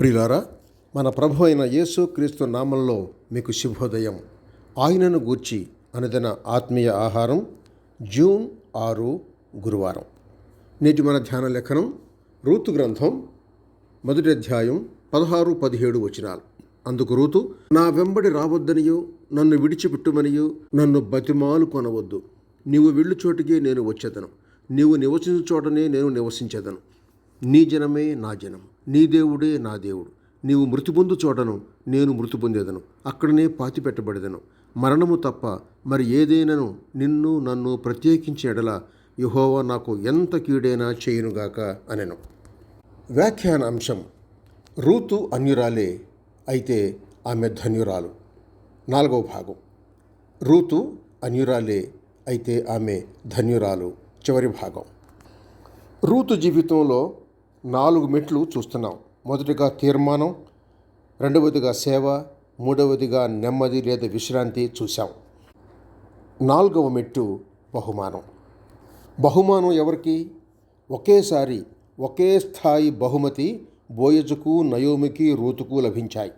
ప్రియులారా మన ప్రభు అయిన యేసు క్రీస్తు నామంలో మీకు శుభోదయం. ఆయనను గూర్చి అనుదిన ఆత్మీయ ఆహారం జూన్ ఆరు గురువారం. నేటి మన ధ్యాన లేఖనం రూతు గ్రంథం మొదటి అధ్యాయం పదహారు పదిహేడు వచనాలు. అందుకు రూతు నా వెంబడి రావద్దనియో నన్ను విడిచిపెట్టుమనియో నన్ను బతిమాలు కొనవద్దు. నీవు వెళ్ళు చోటికే నేను వచ్చేదను. నీవు నివసించు చోటనే నేను నివసించేదను. నీ జనమే నా జనం. నీ దేవుడే నా దేవుడు. నీవు మృతి పొందు చోటను నేను మృతి పొందేదను. అక్కడనే పాతి పెట్టబడేదను. మరణము తప్ప మరి ఏదైనాను నిన్ను నన్ను ప్రత్యేకించిన ఎడల యహోవా నాకు ఎంత కీడైనా చేయునుగాక అనెను. వ్యాఖ్యాన అంశం. రూతు అన్యురాలే అయితే ఆమె ధన్యురాలు. నాలుగవ భాగం. రూతు అన్యురాలే అయితే ఆమె ధన్యురాలు. చివరి భాగం. రూతు జీవితంలో నాలుగు మెట్లు చూస్తున్నాం. మొదటిగా తీర్మానం రెండవదిగా సేవ మూడవదిగా నెమ్మది లేదా విశ్రాంతి చూశాం. నాలుగవ మెట్టు బహుమానం. బహుమానం ఎవరికి? ఒకేసారి ఒకే స్థాయి బహుమతి బోయజుకు నయోమికి రూతుకు లభించాయి.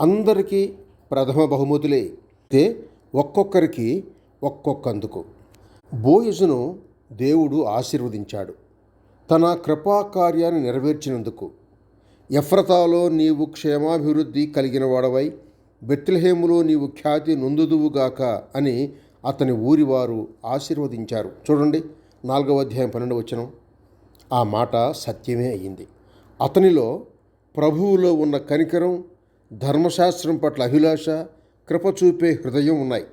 అందరికీ ప్రథమ బహుమతులే. అయితే ఒక్కొక్కరికి ఒక్కొక్కందుకు బోయజును దేవుడు ఆశీర్వదించాడు. తన కృపాకార్యాన్ని నెరవేర్చినందుకు ఎఫ్రతాలో నీవు క్షేమాభివృద్ధి కలిగిన వాడవై బెత్లహేములో నీవు ఖ్యాతి నొందుదువుగాక అని అతని ఊరివారు ఆశీర్వదించారు. చూడండి నాలుగవ అధ్యాయం పన్నెండు వచనం. ఆ మాట సత్యమే అయ్యింది. అతనిలో ప్రభువులో ఉన్న కనికరం ధర్మశాస్త్రం పట్ల అభిలాష కృప చూపే హృదయం ఉన్నాయి.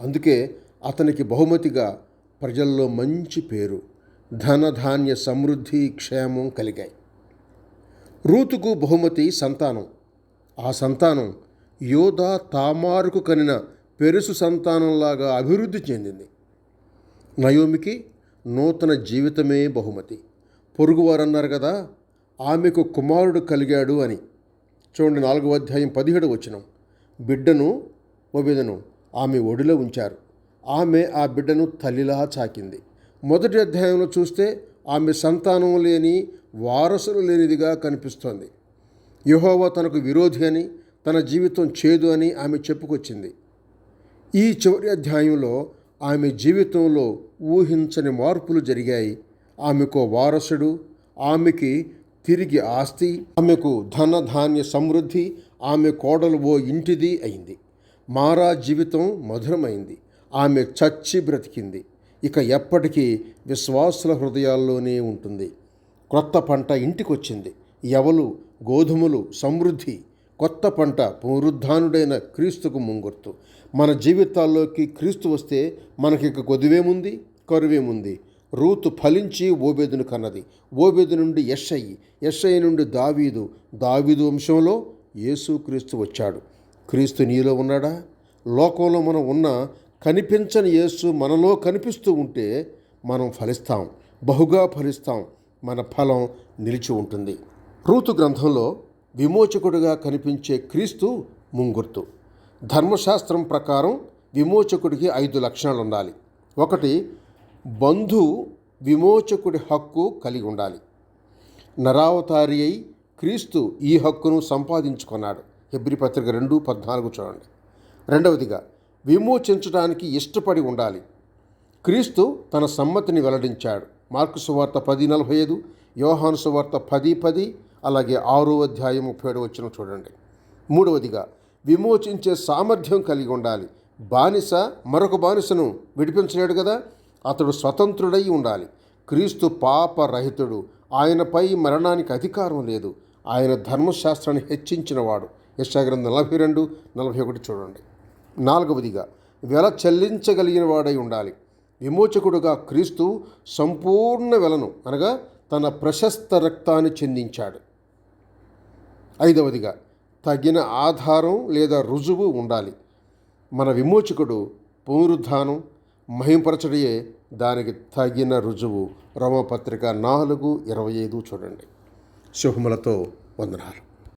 అందుకే అతనికి బహుమతిగా ప్రజల్లో మంచి పేరు ధనధాన్య సమృద్ధి క్షేమం కలిగాయి. రూతుకు బహుమతి సంతానం. ఆ సంతానం యోధా తామారుకు కనిన పెరుసు సంతానంలాగా అభివృద్ధి చెందింది. నయోమికి నూతన జీవితమే బహుమతి. పొరుగువారు అన్నారు కదా ఆమెకు కుమారుడు కలిగాడు అని. చూడండి నాలుగవ అధ్యాయం పదిహేడు వచ్చిన బిడ్డను ఒబెదను ఆమె ఒడిలో ఉంచారు. ఆమె ఆ బిడ్డను తల్లిలా చాకింది. మొదటి అధ్యాయంలో చూస్తే ఆమె సంతానం లేని వారసులు లేనిదిగా కనిపిస్తోంది. యహోవా తనకు విరోధి అని తన జీవితం చేదు అని ఆమె చెప్పుకొచ్చింది. ఈ చివరి అధ్యాయంలో ఆమె జీవితంలో ఊహించని మార్పులు జరిగాయి. ఆమెకు వారసుడు ఆమెకి తిరిగి ఆస్తి ఆమెకు ధన ధాన్య సమృద్ధి ఆమె కోడలు ఓ ఇంటిది అయింది. మారా జీవితం మధురమైంది. ఆమె చచ్చి బ్రతికింది. ఇక ఎప్పటికీ విశ్వాసుల హృదయాల్లోనే ఉంటుంది. కొత్త పంట ఇంటికొచ్చింది. ఎవలు గోధుమలు సమృద్ధి కొత్త పంట పునరుద్ధానుడైన క్రీస్తుకు ముంగుర్తు. మన జీవితాల్లోకి క్రీస్తు వస్తే మనకి ఇక కొద్దివేముంది? కరువేముంది? రూతు ఫలించి ఓబేదును కన్నది. ఓబేదు నుండి యెషయి యెషయి నుండి దావీదు. దావీదు వంశంలో యేసుక్రీస్తు వచ్చాడు. క్రీస్తు నీలో ఉన్నాడా? లోకంలో మనం ఉన్న కనిపించని యేసు మనలో కనిపిస్తూ ఉంటే మనం ఫలిస్తాం. బహుగా ఫలిస్తాం. మన ఫలం నిలిచి ఉంటుంది. రూతు గ్రంథంలో విమోచకుడిగా కనిపించే క్రీస్తు ముంగుర్తు. ధర్మశాస్త్రం ప్రకారం విమోచకుడికి ఐదు లక్షణాలు ఉండాలి ఒకటి బంధు విమోచకుడి హక్కు కలిగి ఉండాలి. నరావతారి అయి క్రీస్తు ఈ హక్కును సంపాదించుకున్నాడు. హెబ్రి పత్రిక రెండు పద్నాలుగు చూడండి. రెండవదిగా విమోచించడానికి ఇష్టపడి ఉండాలి. క్రీస్తు తన సమ్మతిని వెల్లడించాడు. మార్కు సువార్త పది నలభై ఐదు యోహాను సువార్త పది పది అలాగే ఆరో అధ్యాయం ముప్పై ఏడు వచ్చిన చూడండి. మూడవదిగా విమోచించే సామర్థ్యం కలిగి ఉండాలి. బానిస మరొక బానిసను విడిపించలేడు కదా? అతడు స్వతంత్రుడై ఉండాలి. క్రీస్తు పాపరహితుడు. ఆయనపై మరణానికి అధికారం లేదు. ఆయన ధర్మశాస్త్రాన్ని హెచ్చించినవాడు. యశాగ్రంథం నలభై రెండు నలభై ఒకటి చూడండి. నాలుగవదిగా వెల చెల్లించగలిగిన వాడై ఉండాలి. విమోచకుడుగా క్రీస్తు సంపూర్ణ వెలను అనగా తన ప్రశస్త రక్తాన్ని చెందించాడు. ఐదవదిగా తగిన ఆధారం లేదా రుజువు ఉండాలి. మన విమోచకుడు పునరుద్ధానం మహింపరచడయే దానికి తగిన రుజువు. రోమపత్రిక నాలుగు ఇరవై ఐదు చూడండి. శుభములతో వందనాలు.